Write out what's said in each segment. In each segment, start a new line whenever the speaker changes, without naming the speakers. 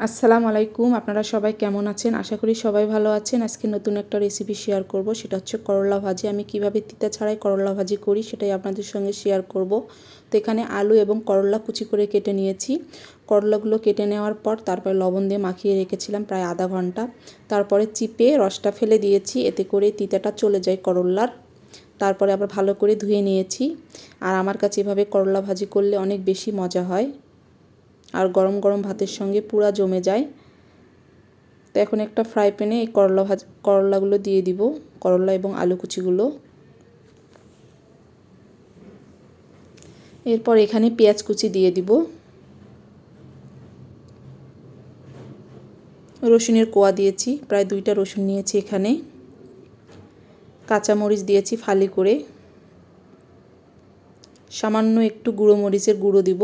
আসসালামু আলাইকুম, আপনারা সবাই কেমন আছেন? আশা করি সবাই ভালো আছেন। আজকে নতুন একটা রেসিপি শেয়ার করব। সেটা হচ্ছে করলা ভাজি। আমি কীভাবে তিতা ছাড়াই করলা ভাজি করি সেটাই আপনাদের সঙ্গে শেয়ার করব। তো এখানে আলু এবং করলা কুচি করে কেটে নিয়েছি। করলাগুলো কেটে নেওয়ার পর তারপরে লবণ দিয়ে মাখিয়ে রেখেছিলাম প্রায় আধা ঘণ্টা। তারপরে চিপে রসটা ফেলে দিয়েছি। এতে করে তিতাটা চলে যায় করলার। তারপরে আবার ভালো করে ধুয়ে নিয়েছি। আর আমার কাছে এভাবে করলা ভাজি করলে অনেক বেশি মজা হয়। আর গরম গরম ভাতের সঙ্গে পুরা জমে যায়। তো এখন একটা ফ্রাই প্যানে এই করলা ভাজ, করলাগুলো দিয়ে দিব, করলা এবং আলু কুচিগুলো। এরপর এখানে পেঁয়াজ কুচি দিয়ে দিব। রসুনের কোয়া দিয়েছি, প্রায় দুইটা রসুন নিয়েছি এখানে। কাঁচামরিচ দিয়েছি ফালি করে। সামান্য একটু গুঁড়ো মরিচের গুঁড়ো দিব।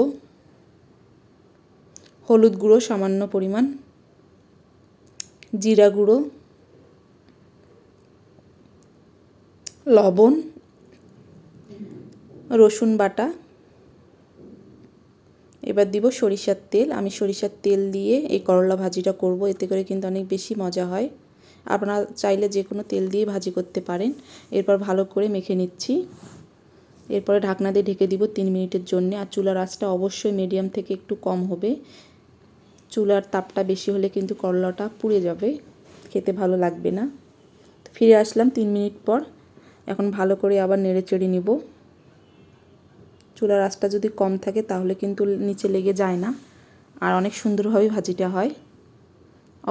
হলুদ গুঁড়ো সামান্য পরিমাণ, জিরা গুঁড়ো, লবণ, রসুন বাটা। এবার দিব সরিষার তেল। আমি সরিষার তেল দিয়ে এই করলা ভাজিটা করব, এতে করে কিন্তু অনেক বেশি মজা হয়। আপনারা চাইলে যে কোনো তেল দিয়ে ভাজি করতে পারেন। এরপর ভালো করে মেখে নিচ্ছি। এরপরে ঢাকনা দিয়ে ঢেকে দিব তিন মিনিটের জন্য। আর চুলার আঁচটা অবশ্যই মিডিয়াম থেকে একটু কম হবে। চুলার তাপটা বেশি হলে কিন্তু করলাটা পুড়ে যাবে, খেতে ভালো লাগবে না। ফিরে আসলাম তিন মিনিট পর, এখন ভালো করে আবার নেড়ে চেড়ে নিব। চুলার আঁচটা যদি কম থাকে তাহলে কিন্তু নিচে লেগে যায় না, আর অনেক সুন্দরভাবে ভাজিটা হয়।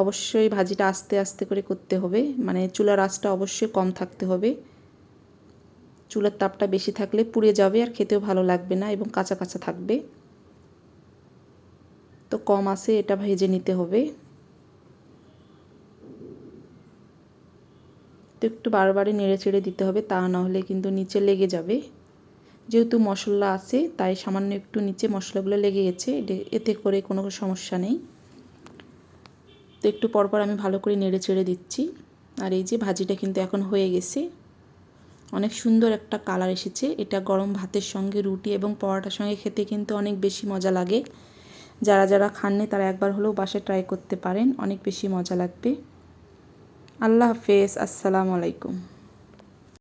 অবশ্যই ভাজিটা আস্তে আস্তে করে করতে হবে মানে চুলার আঁচটা অবশ্যই কম থাকতে হবে। চুলার তাপটা বেশি থাকলে পুড়ে যাবে আর খেতেও ভালো লাগবে না এবং কাঁচা কাঁচা থাকবে। তো কম আছে, এটা ভেজে নিতে হবে। তো একটু বারবারই নেড়ে চেড়ে দিতে হবে, তা না হলে কিন্তু নিচে লেগে যাবে। যেহেতু মশলা আছে, তাই সামান্য একটু নিচে মশলাগুলো লেগে গেছে এতে করে কোনো সমস্যা নেই। তো একটু পরপর আমি ভালো করে নেড়ে চেড়ে দিচ্ছি। আর এই যে ভাজিটা কিন্তু এখন হয়ে গেছে। অনেক সুন্দর একটা কালার এসেছে। এটা গরম ভাতের সঙ্গে, রুটি এবং পরোটার সঙ্গে খেতে কিন্তু অনেক বেশি মজা লাগে। যারা যারা খাননি, তারা একবার হলেও বাসে ট্রাই করতে পারেন। অনেক বেশি মজা লাগবে। আল্লাহ হাফেজ। আসসালামু আলাইকুম।